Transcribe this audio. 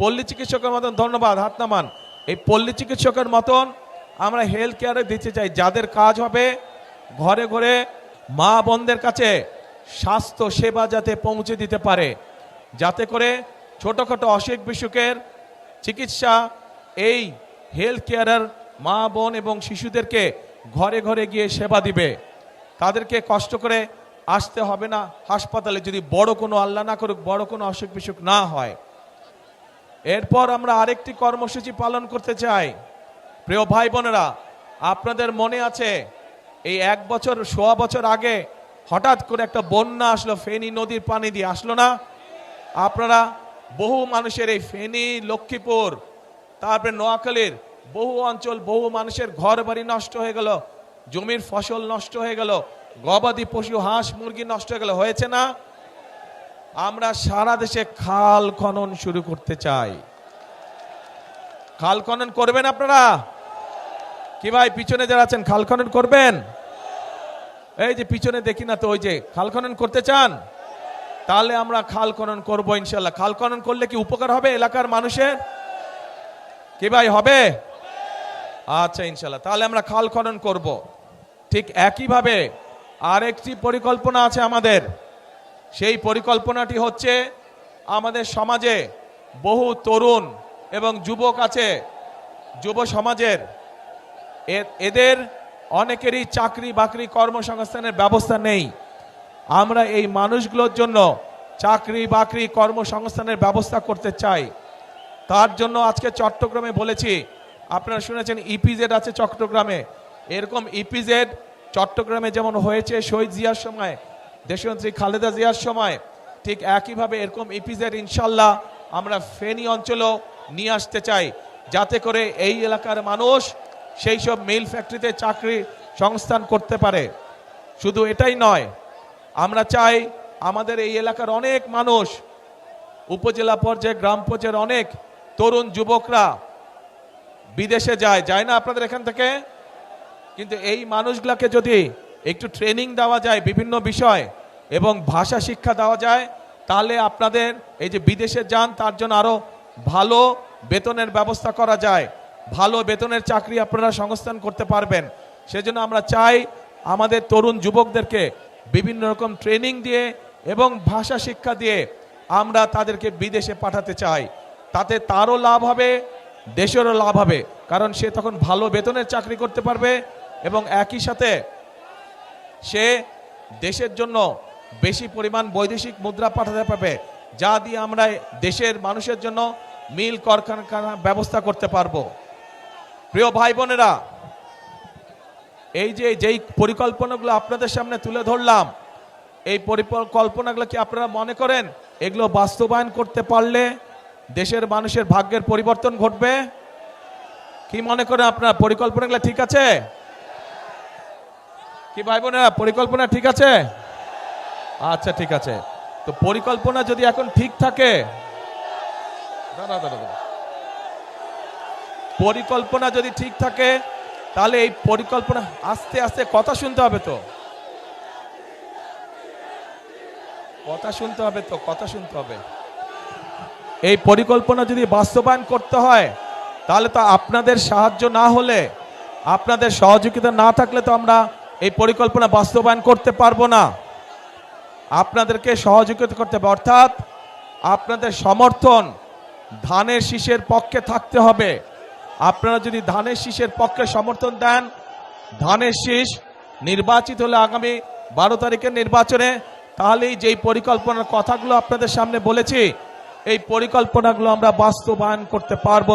পল্লী চিকিৎসকের মতন ধন্যবাদ, হাত নামান। এই পল্লী চিকিৎসকের মতন আমরা হেলথ কেয়ারে দিতে চাই। যাদের কাজ হবে, ঘরে ঘরে মা বোনদের কাছে স্বাস্থ্য সেবা যাতে পৌঁছে দিতে পারে। যাতে করে ছোটোখাটো অসুখ বিসুখের চিকিৎসা এই হেলথ কেয়ারের মা বোন এবং শিশুদেরকে ঘরে ঘরে গিয়ে সেবা দিবে। তাদেরকে কষ্ট করে আসতে হবে না। হাসপাতালে যদি বড় কোনো আল্লাহ না করুক, বড় কোনো অসুখ বিসুখ না হয়। এরপর আমরা আরেকটি কর্মসূচি পালন করতে চাই। প্রিয় ভাই বোনেরা, আপনাদের মনে আছে, এই এক বছর, সোয়া বছর আগে হঠাৎ করে একটা বন্যা আসলো, ফেনী নদীর পানি দিয়ে আসলো না? আপনারা, বহু মানুষের এই ফেনী, লক্ষ্মীপুর, তারপরে নোয়াখালীর বহু অঞ্চল, বহু মানুষের ঘর বাড়ি নষ্ট হয়ে গেল, জমির ফসল নষ্ট হয়ে গেল, গবাদি পশু, হাঁস, মুরগি নষ্ট হয়ে গেল, হয়েছে না? আমরা সারা দেশে খাল খনন শুরু করতে চাই। খাল খনন করবেন আপনারা? কি ভাই, পিছনে যারা আছেন, খাল খনন করবেন? এই যে পিছনে দেখি না তো, ওই যে, খাল খনন করতে চান? তাহলে আমরা খাল খনন করব ইনশাল্লাহ। খাল খনন করলে কি উপকার হবে এলাকার মানুষের? কি ভাই, হবে? আচ্ছা ইনশাল্লাহ। তাহলে আমরা খাল খনন করব। ঠিক একইভাবে আরেকটি পরিকল্পনা আছে আমাদের। সেই পরিকল্পনাটি হচ্ছে আমাদের সমাজে বহু তরুণ এবং যুবক আছে, যুব সমাজের। এদের অনেকেরই চাকরি বাকরি কর্মসংস্থানের ব্যবস্থা নেই। আমরা এই মানুষগুলোর জন্য চাকরি বাকরি কর্মসংস্থানের ব্যবস্থা করতে চাই। তার জন্য আজকে চট্টগ্রামে বলেছি, আপনারা শুনেছেন ইপিজেড আছে চট্টগ্রামে। এরকম ইপিজেড চট্টগ্রামে যেমন হয়েছে শহীদ জিয়ার সময় দেশমন্ত্রী খালেদা জিয়ার সময় ঠিক একইভাবে এরকম ইপিজেড ইনশাল্লাহ আমরা ফেনী অঞ্চলেও নিয়ে আসতে চাই। যাতে করে এই এলাকার মানুষ সেই সব মিল ফ্যাক্টরিতে চাকরি সংস্থান করতে পারে। শুধু এটাই নয়, আমরা চাই আমাদের এই এলাকার অনেক মানুষ, উপজেলা পর্যায়ে, গ্রাম পর্যায়ের অনেক তরুণ যুবকরা বিদেশে যায়। যায় না আপনাদের এখান থেকে? কিন্তু এই মানুষগুলাকে যদি একটু ট্রেনিং দেওয়া যায় বিভিন্ন বিষয় এবং ভাষা শিক্ষা দেওয়া যায়, তাহলে আপনাদের এই যে বিদেশে যান, তার জন্য আরও ভালো বেতনের ব্যবস্থা করা যায়। ভালো বেতনের চাকরি আপনারা সংস্থান করতে পারবেন। সেজন্য আমরা চাই আমাদের তরুণ যুবকদেরকে বিভিন্ন রকম ট্রেনিং দিয়ে এবং ভাষা শিক্ষা দিয়ে আমরা তাদেরকে বিদেশে পাঠাতে চাই। তাতে তারও লাভ হবে, দেশেরও লাভ হবে। কারণ সে তখন ভালো বেতনের চাকরি করতে পারবে এবং একই সাথে সে দেশের জন্য বেশি পরিমাণ বৈদেশিক মুদ্রা পাঠাতে পারবে, যা দিয়ে আমরা দেশের মানুষের জন্য মিল, কারখানা ব্যবস্থা করতে পারব। প্রিয় ভাই বোনেরা, এই যে, যেই পরিকল্পনাগুলো আপনাদের সামনে তুলে ধরলাম, এই পরিকল্পনাগুলো কি আপনারা মনে করেন? এগুলো বাস্তবায়ন করতে পারলে দেশের মানুষের ভাগ্যের পরিবর্তন ঘটবে? কি মনে করেন আপনার? পরিকল্পনাগুলো ঠিক আছে? কি ভাই বোনেরা পরিকল্পনা ঠিক আছে? আচ্ছা ঠিক আছে। তো পরিকল্পনা যদি এখন ঠিক থাকে। পরিকল্পনা যদি ঠিক থাকে, তাহলে এই পরিকল্পনা আস্তে আস্তে কথা শুনতে হবে তো। কথা শুনতে হবে তো, কথা শুনতে হবে। এই পরিকল্পনা যদি বাস্তবায়ন করতে হয়, তাহলে তো আপনাদের সাহায্য না হলে, আপনাদের সহযোগিতা না থাকলে তো আমরা এই পরিকল্পনা বাস্তবায়ন করতে পারব না। আপনাদেরকে সহযোগিতা করতে হবে। অর্থাৎ আপনাদের সমর্থন ধানের শীষের পক্ষে থাকতে হবে। আপনারা যদি ধানের শীষের পক্ষে সমর্থন দেন, ধানের শীষ নির্বাচিত হলে আগামী বারো তারিখের নির্বাচনে, তাহলেই যেই পরিকল্পনার কথাগুলো আপনাদের সামনে বলেছি, এই পরিকল্পনাগুলো আমরা বাস্তবায়ন করতে পারব